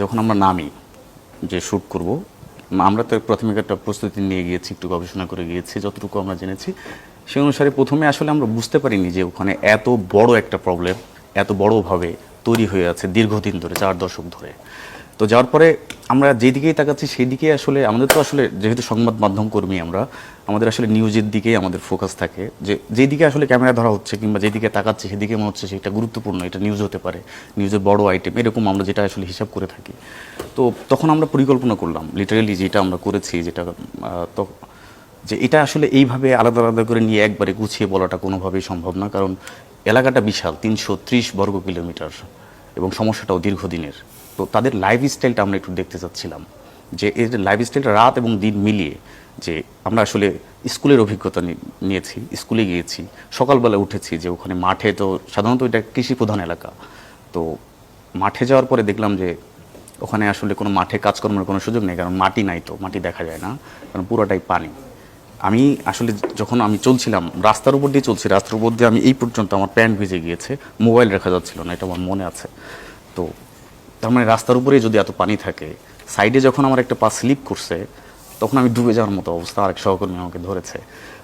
যখন আমরা নামি যে শ্যুট করব আমরা তো প্রথমে একটা প্রস্তুতি নিয়ে গিয়েছি, একটু গবেষণা করে গিয়েছি, যতটুকু আমরা জেনেছি। সেই অনুসারে প্রথমে আসলে আমরা বুঝতে পারিনি যে ওখানে এত বড় একটা প্রবলেম এত বড়ভাবে তৈরি হয়ে আছে দীর্ঘদিন ধরে, চার দশক ধরে। তো যাওয়ার পরে আমরা যেদিকেই তাকাচ্ছি সেই দিকেই আসলে আমাদের তো আসলে যেহেতু সংবাদ মাধ্যম কর্মী আমরা, আমাদের আসলে নিউজের দিকেই আমাদের ফোকাস থাকে যে যেদিকে আসলে ক্যামেরা ধরা হচ্ছে কিংবা যেদিকে তাকাচ্ছি সেদিকে মনে হচ্ছে সেটা গুরুত্বপূর্ণ, এটা নিউজ হতে পারে নিউজের বড় আইটেম এরকম আমরা যেটা আসলে হিসাব করে থাকি। তো তখন আমরা পরিকল্পনা করলাম লিটারেলি যেটা আমরা করেছি, যেটা তো যে এটা আসলে এইভাবে আলাদা আলাদা করে নিয়ে একবারে গুছিয়ে বলাটা কোনোভাবেই সম্ভব না, কারণ এলাকাটা বিশাল, তিনশো ত্রিশ বর্গ কিলোমিটার এবং সমস্যাটাও দীর্ঘদিনের। তো তাদের লাইফ স্টাইলটা আমরা একটু দেখতে চাচ্ছিলাম। যে এর লাইফ স্টাইলটা রাত এবং দিন মিলিয়ে যে আমরা আসলে স্কুলের অভিজ্ঞতা নিয়েছি, স্কুলে গিয়েছি, সকালবেলা উঠেছি যে ওখানে মাঠে তো সাধারণত এটা কৃষি প্রধান এলাকা। তো মাঠে যাওয়ার পরে দেখলাম যে ওখানে আসলে কোনো মাঠে কাজকর্মের কোনো সুযোগ নেই, কারণ মাটি নাই তো, মাটি দেখা যায় না, কারণ পুরোটাই পানি। আমি আসলে যখন আমি চলছিলাম, রাস্তার উপর দিয়ে চলছি, রাস্তার উপর দিয়ে আমি এই পর্যন্ত আমার প্যান্ট ভিজে গিয়েছে, মোবাইল রাখা যাচ্ছিল না, এটা আমার মনে আছে। তো তার মানে রাস্তার উপরে যদি এত পানি থাকে সাইডে যখন আমার একটা পা স্লিপ করছে, তখন আমি ডুবে যাওয়ার মতো অবস্থা আরেক সহকর্মী আমাকে ধরেছে।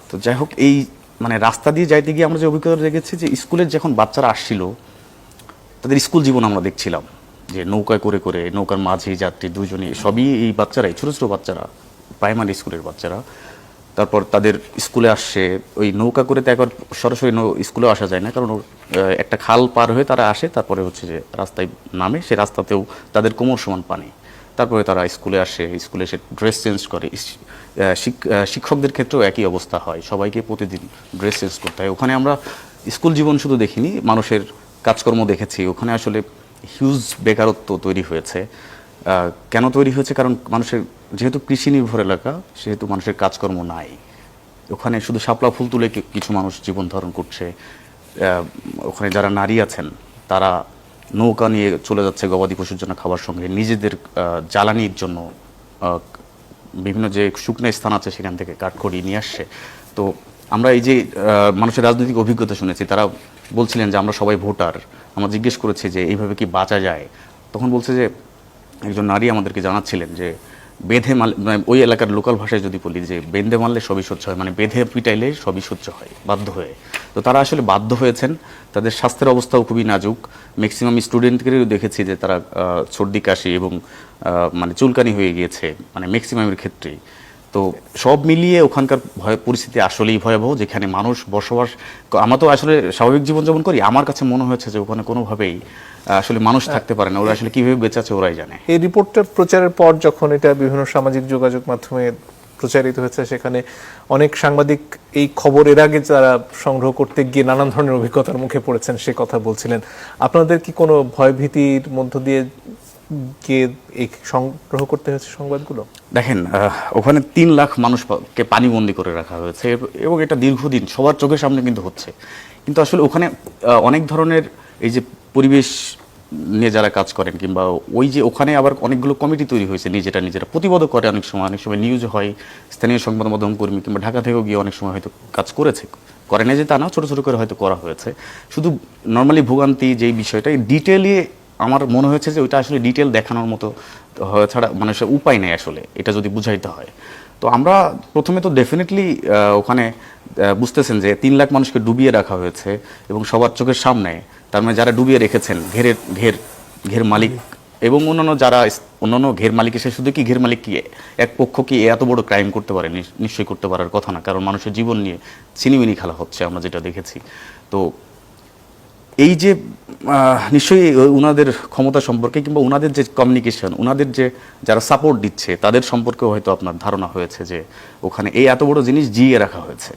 তো যাই হোক, এই মানে রাস্তা দিয়ে যাইতে গিয়ে আমরা যে অভিজ্ঞতা দেখেছি যে স্কুলের যখন বাচ্চারা আসছিল, তাদের স্কুল জীবন আমরা দেখছিলাম। যে নৌকায় করে করে, নৌকার মাঝি যাত্রী দুজনে, সবই এই বাচ্চারাই, ছোটো ছোটো বাচ্চারা প্রাইমারি স্কুলের বাচ্চারা। তারপর তাদের স্কুলে আসছে ওই নৌকা করে তো একবার সরাসরি স্কুলেও আসা যায় না, কারণ একটা খাল পার হয়ে তারা আসে, তারপরে হচ্ছে যে রাস্তায় নামে, সে রাস্তাতেও তাদের কোমর সমান পানি। তারপরে তারা স্কুলে আসে, স্কুলে এসে ড্রেস চেঞ্জ করে। শিক্ষকদের ক্ষেত্রেও একই অবস্থা হয়। সবাইকে প্রতিদিন ড্রেস চেঞ্জ করতে হয়। ওখানে আমরা স্কুল জীবন শুধু দেখিনি, মানুষের কাজকর্ম দেখেছি। ওখানে আসলে হিউজ বেকারত্ব তৈরি হয়েছে। কেন তৈরি হয়েছে? কারণ মানুষের, যেহেতু কৃষি নির্ভর এলাকা, সেহেতু মানুষের কাজকর্ম নাই। ওখানে শুধু শাপলা ফুল তুলে কিছু মানুষ জীবন ধারণ করছে। ওখানে যারা নারী আছেন, তারা নৌকা নিয়ে চলে যাচ্ছে গবাদি পশুর জন্য খাবার সঙ্গে। নিজেদের জ্বালানির জন্য বিভিন্ন যে শুকনো স্থান আছে সেখান থেকে কাঠখড়ি নিয়ে আসছে। তো আমরা এই যে মানুষের রাজনৈতিক অভিজ্ঞতা শুনেছি, তারা বলছিলেন যে আমরা সবাই ভোটার। আমরা জিজ্ঞেস করেছি যে এইভাবে কি বাঁচা যায়? তখন বলছে যে, একজন নারী আমাদেরকে জানাচ্ছিলেন যে বেঁধে মাল মানে ওই এলাকার লোকাল ভাষায় যদি বলি যে বেঁধে মারলে সবই সহ্য হয় মানে বেঁধে পিটাইলে সবই সহ্য হয়, বাধ্য হয়ে। তো তারা আসলে বাধ্য হয়েছেন। তাদের স্বাস্থ্যের অবস্থাও খুবই নাজুক। ম্যাক্সিমাম স্টুডেন্টদেরও দেখেছি যে তারা সর্দি কাশি এবং মানে চুলকানি হয়ে গিয়েছে মানে ম্যাক্সিমামের ক্ষেত্রেই। তো সব মিলিয়ে ওখানকার ভয় পরিস্থিতি আসলেই ভয়াবহ যেখানে মানুষ বসবাস আমরা তো আসলে স্বাভাবিক জীবনযাপন করি। আমার কাছে মনে হয়েছে যে ওখানে কোনোভাবেই আসলে মানুষ থাকতে পারে না। ওরা আসলে কীভাবে বেঁচে আছে ওরাই জানে। এই রিপোর্টটা প্রচারের পর যখন এটা বিভিন্ন সামাজিক যোগাযোগ মাধ্যমে প্রচারিত হয়েছে সেখানে অনেক সাংবাদিক এই খবর এর আগে যারা সংগ্রহ করতে গিয়ে নানান ধরনের অভিজ্ঞতার মুখে পড়েছেন সে কথা বলছিলেন। আপনাদের কি কোনো ভয়ভীতির মধ্য দিয়ে গিয়ে এই সংগ্রহ করতে হয়েছে সংবাদগুলো? দেখেন ওখানে তিন লাখ মানুষকে পানিবন্দি করে রাখা হয়েছে এবং এটা দীর্ঘদিন সবার চোখের সামনে কিন্তু হচ্ছে। কিন্তু আসলে ওখানে অনেক ধরনের এই যে পরিবেশ নিয়ে যারা কাজ করেন কিংবা ওই যে ওখানে আবার অনেকগুলো কমিটি তৈরি হয়েছে নিজেরা নিজেরা। প্রতিবাদও করে অনেক সময় অনেক সময় নিউজ হয়, স্থানীয় সংবাদ মাধ্যম কর্মী কিংবা ঢাকা থেকেও গিয়ে অনেক সময় হয়তো কাজ করেছে। করে না যে তা না, ছোটো ছোটো করে হয়তো করা হয়েছে। শুধু নর্মালি ভোগান্তি যেই বিষয়টা ডিটেলি আমার মনে হয়েছে যে ওইটা আসলে ডিটেল দেখানোর মতো ছাড়া মানুষের উপায় নেই আসলে, এটা যদি বুঝাইতে হয়। তো আমরা প্রথমে তো ডেফিনেটলি ওখানে বুঝতেছেন যে তিন লাখ মানুষকে ডুবিয়ে রাখা হয়েছে এবং সবার চোখের সামনে, তার মানে যারা ডুবিয়ে রেখেছেন, ঘেরের, ঘের ঘের মালিক এবং অন্যান্য যারা অন্যান্য ঘের মালিক এসে শুধু কি ঘের মালিক কি, এক পক্ষ কি এত বড় ক্রাইম করতে পারে? নিশ- নিশ্চয়ই করতে পারার কথা না, কারণ মানুষের জীবন নিয়ে চিনিমিনি খেলা হচ্ছে আমরা যেটা দেখেছি। তো এই যে নিশ্চয়ই ও- উনাদের ক্ষমতা সম্পর্কে কিংবা উনাদের যে কমিউনিকেশন উনাদের যে যারা সাপোর্ট দিচ্ছে তাদের সম্পর্কেও হয়তো আপনার ধারণা হয়েছে যে ওখানে এই এত বড় জিনিস জিয়ে রাখা হয়েছে।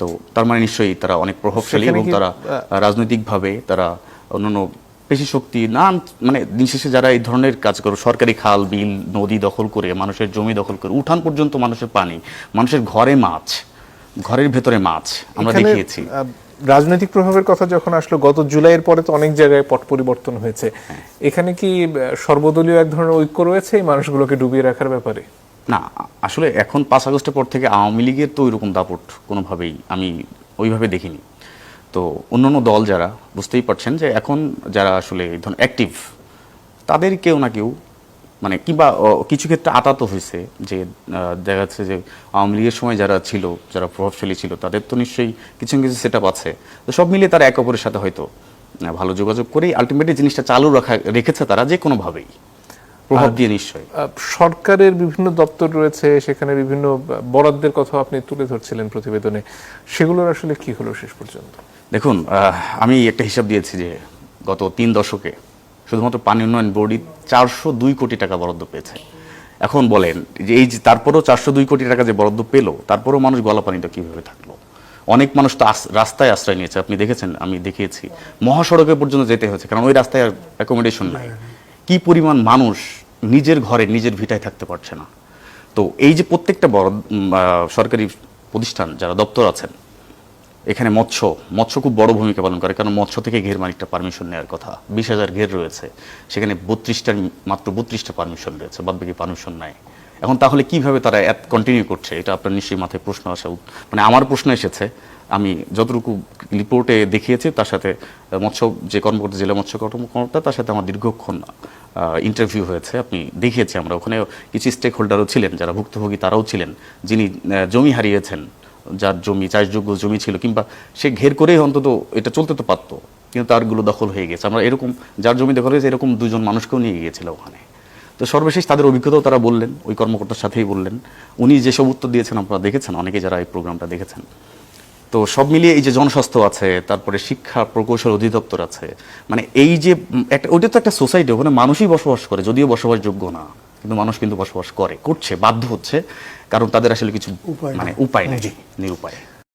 তো তার মানে নিশ্চয়ই তারা অনেক প্রভাবশালী এবং তারা রাজনৈতিকভাবে তারা অন্যান্য পেশি শক্তি না মানে দিন শেষে যারা এই ধরনের কাজ করে সরকারি খাল বিল নদী দখল করে মানুষের জমি দখল করে উঠান পর্যন্ত মানুষের পানি মানুষের ঘরে মাছ ঘরের ভেতরে মাছ আমরা দেখিয়েছি। রাজনৈতিক প্রভাবের কথা যখন আসলো গত জুলাইয়ের পরে তো অনেক জায়গায় পট পরিবর্তন হয়েছে। এখানে কি সর্বদলীয় এক ধরনের ঐক্য রয়েছে এই মানুষগুলোকে ডুবিয়ে রাখার ব্যাপারে? না আসলে এখন পাঁচ আগস্টের পর থেকে আওয়ামী লীগের তো ওইরকম দাপট কোনোভাবেই আমি ওইভাবে দেখিনি। তো অন্যান্য দল যারা বুঝতেই পারছেন যে এখন যারা আসলে এই ধরনের অ্যাক্টিভ তাদের কেউ না কেউ মানে কিংবা কিছু ক্ষেত্রে আতাত হয়েছে যে দেখা যাচ্ছে যে আওয়ামী লীগের সময় যারা ছিল যারা প্রভাবশালী ছিল তাদের তো নিশ্চয়ই কিছু না কিছু সেট আছে। তো সব মিলিয়ে তারা এক অপরের সাথে হয়তো ভালো যোগাযোগ করেই আলটিমেটলি জিনিসটা চালু রাখা রেখেছে তারা যে কোনোভাবেই। প্রভাব দিয়ে নিশ্চয়ই। আহ, সরকারের বিভিন্ন দপ্তর রয়েছে সেখানে বিভিন্ন বরাদ্দের কথা আপনি তুলে ধরছিলেন প্রতিবেদনে। সেগুলোর আসলে কি হলো শেষ পর্যন্ত? দেখুন আমি একটা হিসাব দিয়েছি যে গত তিন দশকে শুধুমাত্র পানি উন্নয়ন বোর্ডই চারশো দুই কোটি টাকা বরাদ্দ পেয়েছে। এখন বলেন যে এই যে তারপরেও চারশো দুই কোটি টাকা যে বরাদ্দ পেল তারপরেও মানুষ গলা পানিটা কীভাবে থাকল? অনেক মানুষ তো রাস্তায় আশ্রয় নিয়েছে আপনি দেখেছেন আমি দেখিয়েছি। মহাসড়কে পর্যন্ত যেতে হয়েছে কারণ ওই রাস্তায় অ্যাকোমোডেশন নাই। কি পরিমাণ মানুষ নিজের ঘরে নিজের ভিটায় থাকতে পারছে না? তো এই যে প্রত্যেকটা বড় সরকারি প্রতিষ্ঠান যারা দপ্তর আছেন এখানে মৎস্য মৎস্য খুব বড় ভূমিকা পালন করে, কারণ মৎস্য থেকে ঘের মালিকটা পারমিশন নেওয়ার কথা। বিশ হাজার ঘের রয়েছে, সেখানে বত্রিশটার মাত্র বত্রিশটা পারমিশন রয়েছে বাদ বাকি পারমিশন নাই। এখন তাহলে কীভাবে তারা এত কন্টিনিউ করছে, এটা আপনার নিশ্চয়ই মাথায় প্রশ্ন আসা মানে আমার প্রশ্ন এসেছে, আমি যতটুকু রিপোর্টে দেখিয়েছি, তার সাথে মৎস্য, যে কর্মকর্তা, জেলা মৎস্য কর্মকর্তা, তার সাথে আমার দীর্ঘক্ষণ ইন্টারভিউ হয়েছে, আপনি দেখিয়েছি আমরা। ওখানে কিছু স্টেক হোল্ডারও ছিলেন, যারা ভুক্তভোগী তারাও ছিলেন, যিনি জমি হারিয়েছেন। যার জমি, চাষযোগ্য জমি ছিল, কিংবা সে ঘের করেই অন্তত এটা চলতে তো পারতো, কিন্তু তারগুলো দখল হয়ে গেছে। আমরা এরকম, যার জমি দখল হয়েছে, এরকম দুজন মানুষকেও নিয়ে গিয়েছিল ওখানে। তো সর্বশেষ তাদের অভিজ্ঞতাও তারা বললেন, ওই কর্মকর্তার সাথেই বললেন। উনি যেসব উত্তর দিয়েছেন আপনারা দেখেছেন, অনেকে যারা এই প্রোগ্রামটা দেখেছেন। তো সব মিলিয়ে এই যে জনস্বাস্থ্য আছে, তারপরে শিক্ষা প্রকৌশল অধিদপ্তর আছে মানে এই যে, একটা ওইটা তো একটা সোসাইটি, ওখানে মানুষই বসবাস করে, যদিও বসবাসযোগ্য না। কিন্তু মানুষ কিন্তু বসবাস করে করছে বাধ্য হচ্ছে কারণ তাদের আসলে কিছু উপায় মানে উপায় নেই নিরুপায়।